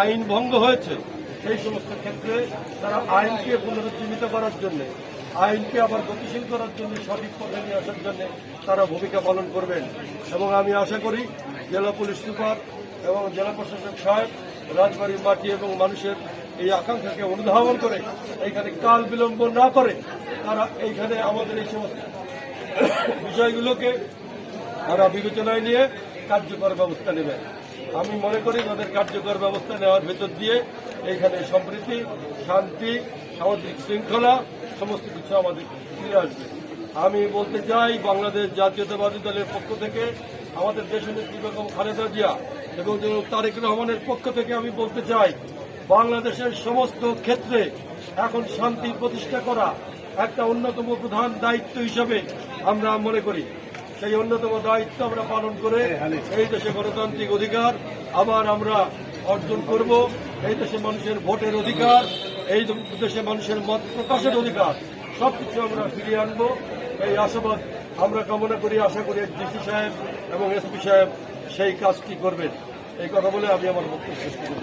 আইন ভঙ্গ হয়েছে, সেই সমস্ত ক্ষেত্রে তারা আইনকে পুনরুজ্জীবিত করার জন্য, আইনকে আবার গতিশীল করার জন্য, সঠিক পথে নিয়ে আসার জন্য তারা ভূমিকা পালন করবেন। এবং আমি আশা করি জেলা পুলিশ সুপার এবং জেলা প্রশাসক সাহেব রাজবাড়ির মাটি এবং মানুষের এই আকাঙ্ক্ষাকে অনুধাবন করে এইখানে কাল বিলম্ব না করে তারা এইখানে আমাদের এই সমস্ত বিষয়গুলোকে তারা বিবেচনায় নিয়ে কার্যকর ব্যবস্থা নেবেন। আমি মনে করি তাদের কার্যকর ব্যবস্থা নেওয়ার ভেতর দিয়ে এইখানে সম্প্রীতি, শান্তি সামাজিক শৃঙ্খলা, সমস্ত কিছু আমাদের ফিরে আসবে। আমি বলতে চাই, বাংলাদেশ জাতীয়তাবাদী দলের পক্ষ থেকে, আমাদের দেশের দেশনেত্রী বেগম খালেদা জিয়া এবং তারেক রহমানের পক্ষ থেকে আমি বলতে চাই, বাংলাদেশের সমস্ত ক্ষেত্রে এখন শান্তি প্রতিষ্ঠা করা একটা অন্যতম প্রধান দায়িত্ব হিসাবে আমরা মনে করি। সেই অন্যতম দায়িত্ব আমরা পালন করে এই দেশে গণতান্ত্রিক অধিকার আবার আমরা অর্জন করব। এই দেশে মানুষের ভোটের অধিকার, এই দেশে মানুষের মত প্রকাশের অধিকার, সবকিছু আমরা ফিরিয়ে আনব। এই আশাবাদ আমরা কামনা করি, আশা করি ডিসি সাহেব এবং এসপি সাহেব সেই কাজটি করবেন। এই কথা বলে আমি আমার বক্তব্য শেষ করি।